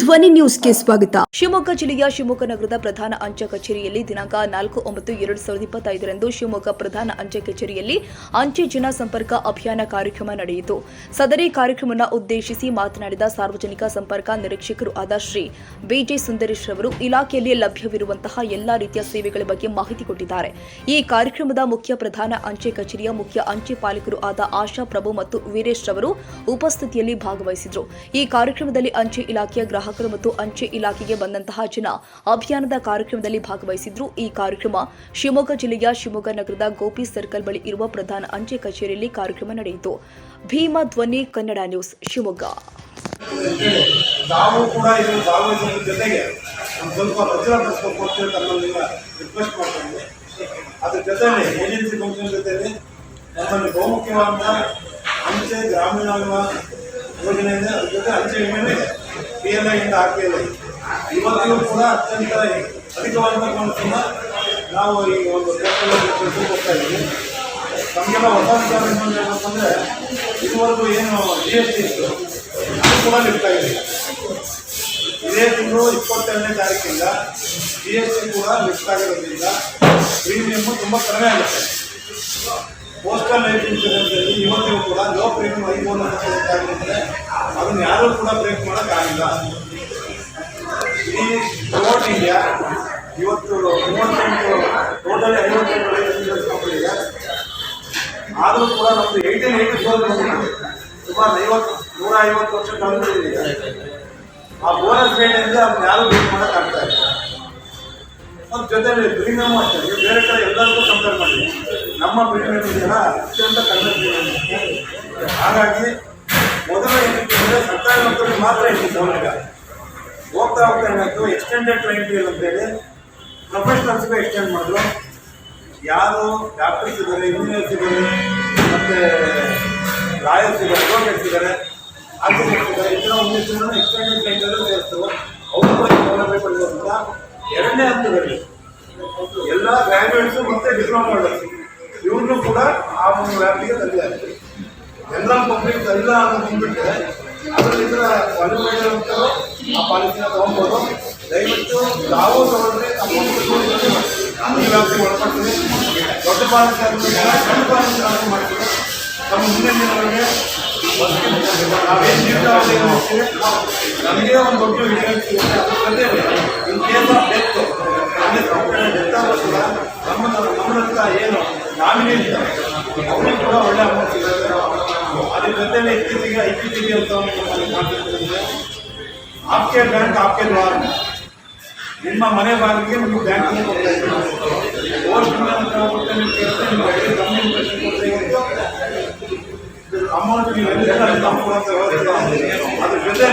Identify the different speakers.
Speaker 1: ಧ್ವನಿ ನ್ಯೂಸ್ಗೆ ಸ್ವಾಗತ.
Speaker 2: ಶಿವಮೊಗ್ಗ ಜಿಲ್ಲೆಯ ಶಿವಮೊಗ್ಗ ನಗರದ ಪ್ರಧಾನ ಅಂಚೆ ಕಚೇರಿಯಲ್ಲಿ ದಿನಾಂಕ ನಾಲ್ಕು ಒಂಬತ್ತು ಎರಡು ಸಾವಿರದ ಇಪ್ಪತ್ತೈದರಂದು ಶಿವಮೊಗ್ಗ ಪ್ರಧಾನ ಅಂಚೆ ಕಚೇರಿಯಲ್ಲಿ ಅಂಚೆ ಜನ ಸಂಪರ್ಕ ಅಭಿಯಾನ ಕಾರ್ಯಕ್ರಮ ನಡೆಯಿತು. ಸದರಿ ಕಾರ್ಯಕ್ರಮವನ್ನು ಉದ್ದೇಶಿಸಿ ಮಾತನಾಡಿದ ಸಾರ್ವಜನಿಕ ಸಂಪರ್ಕ ನಿರೀಕ್ಷಕರು ಆದ ಶ್ರೀ ಬಿಜೆ ಸುಂದರೇಶ್ ರವರು, ಇಲಾಖೆಯಲ್ಲಿ ಲಭ್ಯವಿರುವಂತಹ ಎಲ್ಲಾ ರೀತಿಯ ಸೇವೆಗಳ ಬಗ್ಗೆ ಮಾಹಿತಿ ಕೊಟ್ಟಿದ್ದಾರೆ. ಈ ಕಾರ್ಯಕ್ರಮದ ಮುಖ್ಯ ಪ್ರಧಾನ ಅಂಚೆ ಕಚೇರಿಯ ಮುಖ್ಯ ಅಂಚೆ ಪಾಲಕರು ಆದ ಆಶಾ ಪ್ರಭು ಮತ್ತು ವೀರೇಶ್ ರವರು ಉಪಸ್ಥಿತಿಯಲ್ಲಿ ಭಾಗವಹಿಸಿದರು. ಈ ಕಾರ್ಯಕ್ರಮದಲ್ಲಿ ಅಂಚೆ ಇಲಾಖೆಯ ಗ್ರಾಹಕರು ಮತ್ತು ಅಂಚೆ ಇಲಾಖೆಗೆ ಬಂದಂತಹ ಜನ ಅಭಿಯಾನದ ಕಾರ್ಯಕ್ರಮದಲ್ಲಿ ಭಾಗವಹಿಸಿದ್ರು. ಈ ಕಾರ್ಯಕ್ರಮ ಶಿವಮೊಗ್ಗ ಜಿಲ್ಲೆಯ ಶಿವಮೊಗ್ಗ ನಗರದ ಗೋಪಿ ಸರ್ಕಲ್ ಬಳಿ ಇರುವ ಪ್ರಧಾನ ಅಂಚೆ ಕಚೇರಿಯಲ್ಲಿ ಕಾರ್ಯಕ್ರಮ ನಡೆಯಿತು. ಭೀಮ ಧ್ವನಿ, ಕನ್ನಡ ನ್ಯೂಸ್, ಶಿವಮೊಗ್ಗ.
Speaker 3: ಬಹುಮುಖ್ಯವಾದ ಅಂಚೆ ಗ್ರಾಮೀಣ ಯೋಜನೆ ಇದೆ. ಅದ್ರ ಜೊತೆ ಅಂಚೆ ವಿಮೆನೂ ಇದೆ. ಪಿ ಎಲ್ ಐಯಿಂದ ಆರ್ ಪಿ ಇವತ್ತಿಗೂ ಕೂಡ ಅತ್ಯಂತ ಅಮೌಂಟನ್ನು ನಾವು ಈ ಒಂದು ಕೆಲಸದಲ್ಲಿ ಹೋಗ್ತಾ ಇದ್ದೀವಿ. ನಮಗೆಲ್ಲ ಹೊಸ ವಿಚಾರ ಹೇಳ್ಬೇಕಂದ್ರೆ ಇದುವರೆಗೂ ಏನು ಜಿ ಎಸ್ ಟಿ ಇತ್ತು ಅದು ಕೂಡ ಲಿಫ್ಟ್ ಇದೆ ಇದೇ ತಿಂಗಳು ಇಪ್ಪತ್ತೆರಡನೇ ತಾರೀಕಿಂದ ಜಿ ಎಸ್ ಟಿ ಕೂಡ ಲಿಫ್ಟ್ ಆಗಿರೋದ್ರಿಂದ ಪ್ರೀಮಿಯಮ್ಮು ತುಂಬ ಕಡಿಮೆ ಆಗುತ್ತೆ. ಪೋಸ್ಟಲ್ ಲೈಫ್ ಇನ್ಶೂರೆನ್ಸಲ್ಲಿ ಇವತ್ತಿಗೂ ಕೂಡ ಲೋ ಪ್ರೀಮಿಯಂ ಐದು ಆಗಿರುತ್ತೆ ಅದನ್ನು ಯಾರೂ ಕೂಡ ಬ್ರೇಕ್ ಮಾಡೋಕ್ಕಾಗಿಲ್ಲ ಈ ಥ್ರೂಔಟ್ ಇಂಡಿಯಾ ಇವತ್ತು ಮೂವತ್ತೆಂಟು ಟೋಟಲ್ ಐವತ್ತೆಂಟು ಲೈಫ್ ಇನ್ಶೂರೆನ್ಸ್ ಕಂಪನಿ ಇದೆ ಆದರೂ ಕೂಡ ನಮ್ಮದು ಏಯ್ಟೀನ್ ಏಯ್ಟಿ ಫೋರ್ ಸುಮಾರು ಐವತ್ತು, ನೂರ ಐವತ್ತು ವರ್ಷ ಕಳೆದಿದೆ ಆ ಬೋನಸ್ ರೇಟಿಂದ ಅದನ್ನ ಯಾರು ಬೇಕು ಮಾಡೋಕ್ಕಾಗ್ತಾ ಇಲ್ಲ. ಮತ್ತು ಜೊತೆಯಲ್ಲಿ ಪ್ರೀಮಿಯಮ್ ಅಷ್ಟೇ, ನೀವು ಬೇರೆ ಕಡೆ ಎಲ್ಲರಿಗೂ ಕಂಪೇರ್ ಮಾಡಿ. ನಮ್ಮ ಪ್ರೀಮಿಯಮ್ ಇದೆಯಲ್ಲ ಅತ್ಯಂತ ಕಡಿಮೆ ಹಾಗಾಗಿ ಅಂದರೆ ಮಾತ್ರ ಇತ್ತು ಸೌಲಭ್ಯ ಹೋಗ್ತಾ ಹೋಗ್ತಾ ಏನಾಯ್ತು? ಎಕ್ಸ್ಟೆಂಡೆಡ್ ಟ್ರೈನ್ ಅಂತೇಳಿ ಪ್ರೊಫೆಷನಲ್ಸ್ಗೂ ಎಕ್ಸ್ಟೆಂಡ್ ಮಾಡಿದ್ರು. ಯಾರು ಡಾಕ್ಟರ್ಸ್ ಇದ್ದಾರೆ ಇಂಜಿನಿಯರ್ಸ್ ಇದ್ದಾರೆ, ಮತ್ತು ಲಾಯರ್ಸ್ ಇದ್ದಾರೆ ಅಡ್ವೊಕೇಟ್ಸ್ ಇದ್ದಾರೆ ಆರ್ಕಿಟೆಕ್ಟ್ಸ್ ಎಕ್ಸ್ಟೆಂಡೆಡ್ ಅವರು ಎರಡನೇ ಹಂತದಲ್ಲಿ ಎಲ್ಲ ಗ್ರಾಜುಯೇಟ್ಸು ಮತ್ತು ಡಿಪ್ಲೊಮಾ ಮಾಡಿದ್ರು ಇವ್ರನ್ನೂ ಕೂಡ ಆ ಒಂದು ವ್ಯಾಪ್ತಿಗೆ ತಂದಿದ್ದಾರೆ ಜನರಲ್ ಪಬ್ಲಿಕ್ ಎಲ್ಲ ಬಂದ್ಬಿಟ್ರೆ ಅದರಲ್ಲಿ ಇದರ ಕ್ವಾಲಿಫೈಡ್ ಅಂತರು ಆ ಪಾಲಿಸಿನ ತಗೊಬೋದು ದಯವಿಟ್ಟು ತಾವು ತಗೊಂಡ್ರೆ ನಮ್ಮ ಈ ವ್ಯಾಪ್ತಿ ಒಳಪಡ್ತೀನಿ. ದೊಡ್ಡ ಪಾಲಿಸಿ ಆದ್ಮೇಲೆ ಸಣ್ಣ ಪಾಲಿಸಿ ಆರ್ಡರ್ ಮಾಡ್ತೀವಿ ನಮ್ಮ ಮುಂದಿನ ದಿನಗಳಿಗೆ ನಾವೇನು ಹೋಗ್ತೀವಿ ನಮಗೆ ಒಂದು ದೊಡ್ಡ ವಿಡಿಯೋ ಸಿಗುತ್ತೆ ಜೊತೆ ಇನ್ ಕೇಸ್ ಆಫ್ ಡೆತ್ ಅಂದರೆ ಡೆತ್ ಆದರೂ ನಮ್ಮ ನಮ್ಮಂತ ಏನು ನಾಮಿನಿ ಅವ್ರಿಗೆ ಕೂಡ ಒಳ್ಳೆ ಅಮೌಂಟ್ ಸಿಗುತ್ತೆ ಅದ್ರ ಜೊತೆಲಿ ಇತ್ತೀಚೆಗೆ ಐ ಪಿ ಟಿ ವಿ ಅಂತ ಒಂದು ನಮ್ಮಲ್ಲಿ ಮಾಡ್ತಿರ್ತದೆ ಆಪ್ಕೆ ಬ್ಯಾಂಕ್ ಆಪ್ಕೆ ದ್ವಾರ ನಿಮ್ಮ ಮನೆ ಬಾಗಿಲಿಗೆ ನಿಮಗೆ ಬ್ಯಾಂಕಿಗೆ ಕೊಡ್ತಾ ಇದ್ದೀವಿ ಪೋಸ್ಟ್ ಅಂತ ಹೋಗುತ್ತೆ ನೀವು ಕೇಳಿದ್ರೆ ನಿಮ್ಮ ಐಡಿ ಕಮ್ಮಿ ಇಂಟ್ರೆಸ್ಟ್ ಕೊಡ್ತಾ ಇವತ್ತು ಅಮೌಂಟ್ ನೀವು ಎಲ್ಲ ತಮ್ಮ ಅದ್ರ ಜೊತೆ